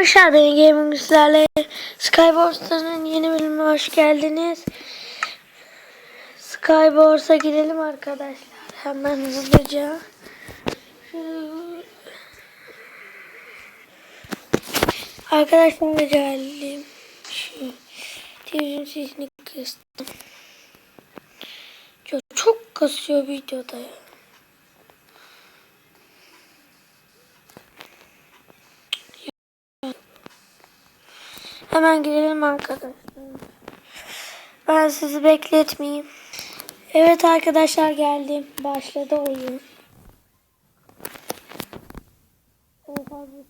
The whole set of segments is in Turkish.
arkadaşlar ben Gaming sizlerle Skywars'ın yeni bölümüne hoş geldiniz. Skywars'a gidelim arkadaşlar. Hemen hızlıca. Arkadaşlar geldim. Şu televizyon sesini kıstım. Çok, çok kasıyor videoda ya. Hemen girelim arkadaşlar. Ben sizi bekletmeyeyim. Evet arkadaşlar geldim. Başladı oyun.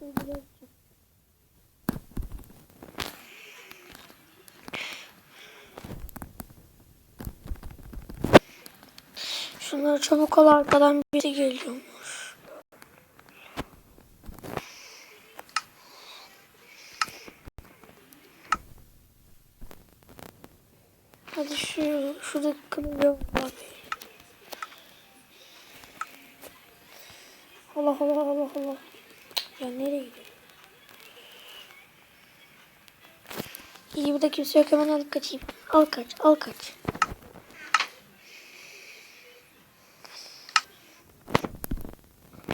Biliyorsun. Şunları çabuk ol arkadan birisi geliyormuş. Hadi şu şurada kırmıyor abi. Allah Allah Allah Allah. Ya nereye gidiyor? İyi burada kimse yok hemen alıp kaçayım. Al kaç al kaç.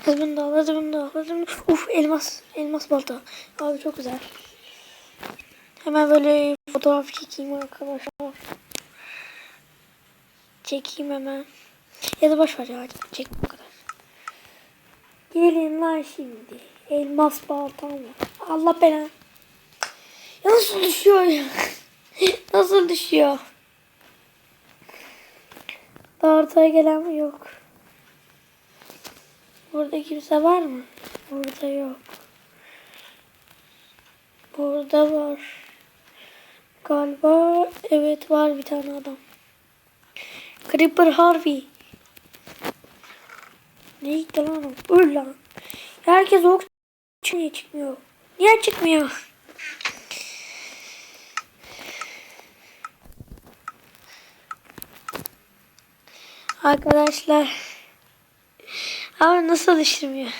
Bunu da bunu da bunu... Uf elmas elmas balta. Abi çok güzel. Hemen böyle fotoğraf çekeyim arkadaşlar. Çekeyim hemen. Ya da boş ver ya. Çek bu kadar. Gelin lan şimdi. Elmas baltam var. Allah belanı. Nasıl düşüyor ya? nasıl düşüyor? Daha ortaya gelen yok. Burada kimse var mı? Burada yok. Burada var. Galiba evet var bir tane adam. Creeper Harvey. Neydi lan o? Öl lan. Herkes ok niye çıkmıyor? Niye çıkmıyor? Arkadaşlar. Ama nasıl düşürmüyor?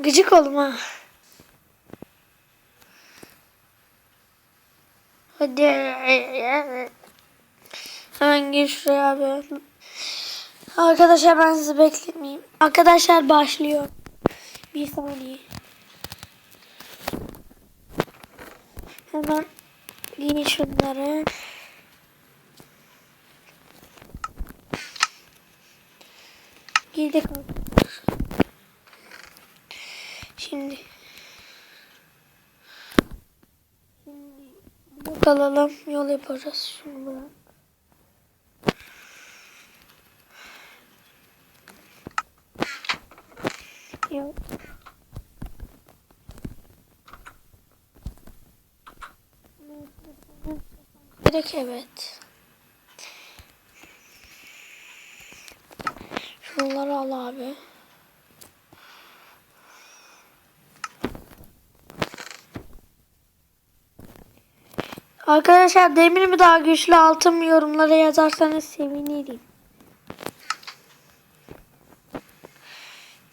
Gıcık oldum ha. Hadi. Hemen gir abi. Arkadaşlar ben sizi bekletmeyeyim. Arkadaşlar başlıyor. Bir saniye. Hemen giyin şunları. Giydik arkadaşlar. Şimdi. Şimdi kalalım. Yol yapacağız. Bırak. Yok. Direkt evet. Şunları al abi. Arkadaşlar demir mi daha güçlü altın mı yorumlara yazarsanız sevinirim.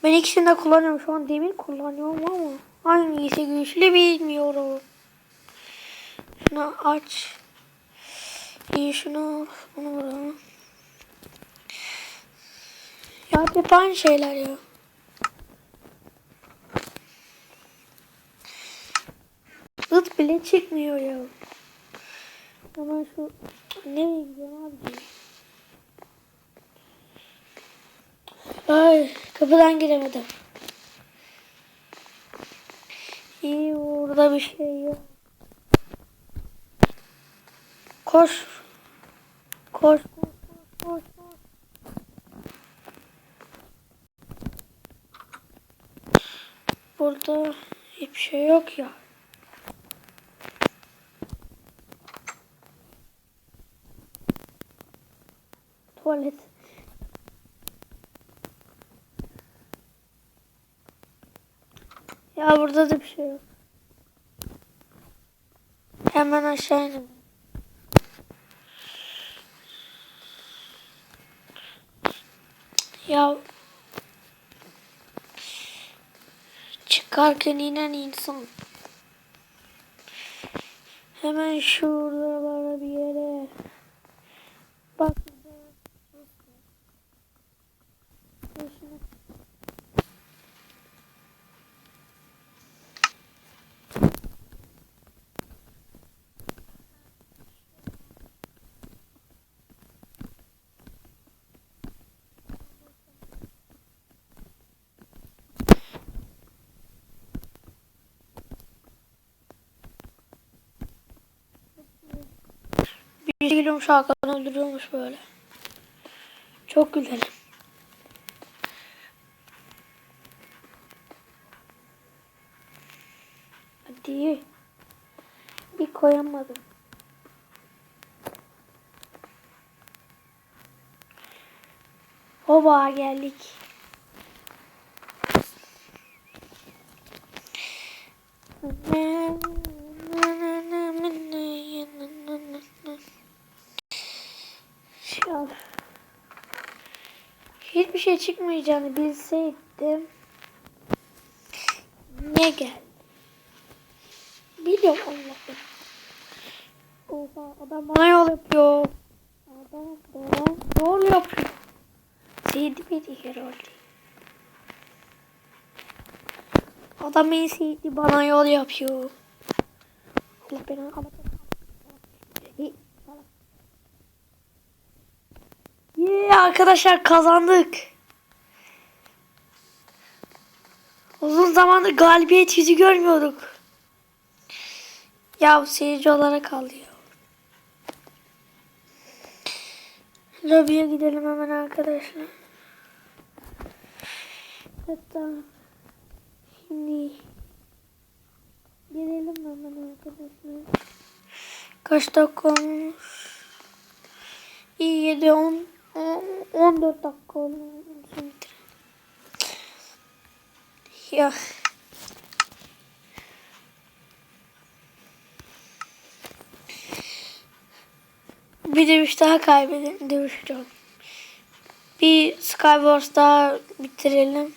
Ben ikisini de kullanıyorum. Şu an demir kullanıyorum ama hangisi güçlü bilmiyorum. Şunu aç. İyi şunu al. Bunu. Ya hep aynı şeyler ya. Zıt bile çıkmıyor ya. Ama şu nereye gidiyorum abi? Ay kapıdan giremedim. İyi burada bir şey yok. Koş. Koş. Koş. Koş. koş. Burada hiçbir şey yok ya. Tuvalet. Ya burada da bir şey yok. Hemen aşağı inelim. Ya çıkarken inen insan. Hemen şuralara bir yere. Bak. Şunu- Bir geliyormuş Hakan öldürüyormuş böyle. Çok güzel. Hadi. Bir koyamadım. Hoba geldik. Ya. Şey çıkmayacağını bilseydim. Ne gel? Biliyorum Allah'ım. Oha adam bana yol yapıyor. Adam bana yol yapıyor. Sevdi beni herhalde. Adam beni sevdi bana yol yapıyor. Allah beni. Yeah, arkadaşlar kazandık. Uzun zamandır galibiyet yüzü görmüyorduk. Ya seyirci olarak kalıyor. Lobiye gidelim hemen arkadaşlar. Hatta şimdi gidelim hemen arkadaşlar. Kaç dakika olmuş? İyi 7 10 14 dakika olmuş. Ya. Bir dövüş daha kaybedelim. Dövüşeceğim. Bir Skywars daha bitirelim.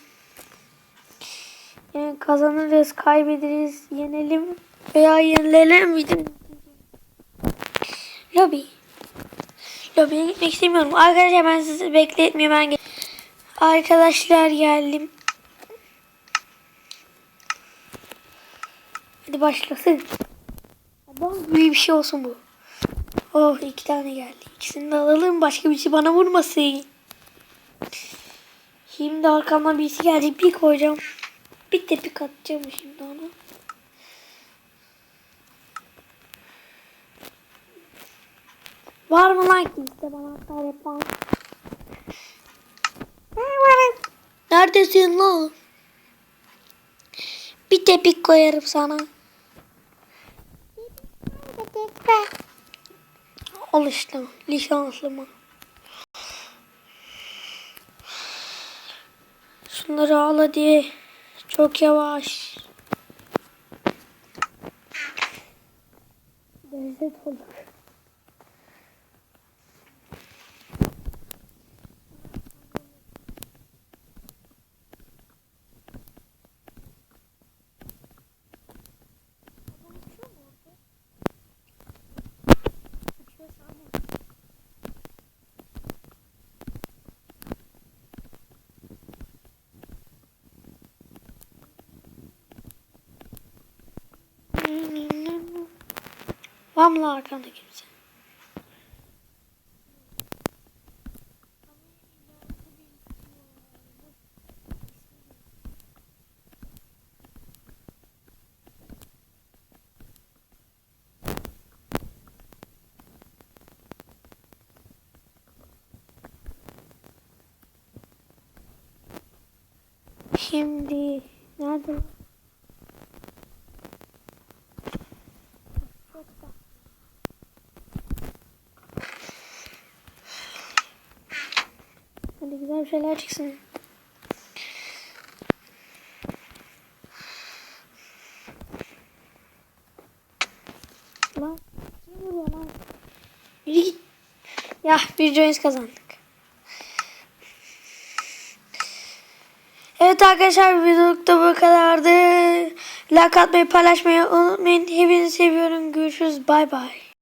Yani kazanırız, kaybederiz, yenelim veya yenilelim. Lobby. Lobby'ye gitmek istemiyorum. Arkadaşlar ben sizi bekletmiyorum. Ben Arkadaşlar geldim. Hadi başlasın. Adam büyük bir şey olsun bu. Oh iki tane geldi. İkisini de alalım. Başka birisi bana vurmasın. Şimdi arkamdan birisi gelecek. Bir koyacağım. Bir tepik atacağım şimdi ona. Var mı lan kimse bana hata yapan? Neredesin lan? Bir tepik koyarım sana. Al işte lisanslı mı? Şunları al hadi. Çok yavaş. Lezzet olur. Var lan arkanda kimse? Şimdi nerede? Hadi güzel bir şeyler çıksın. Lan kim vuruyor lan? Yürü kazandık. Evet arkadaşlar videoluk da bu kadardı. Like atmayı paylaşmayı unutmayın. Hepinizi seviyorum. Görüşürüz. Bay bay.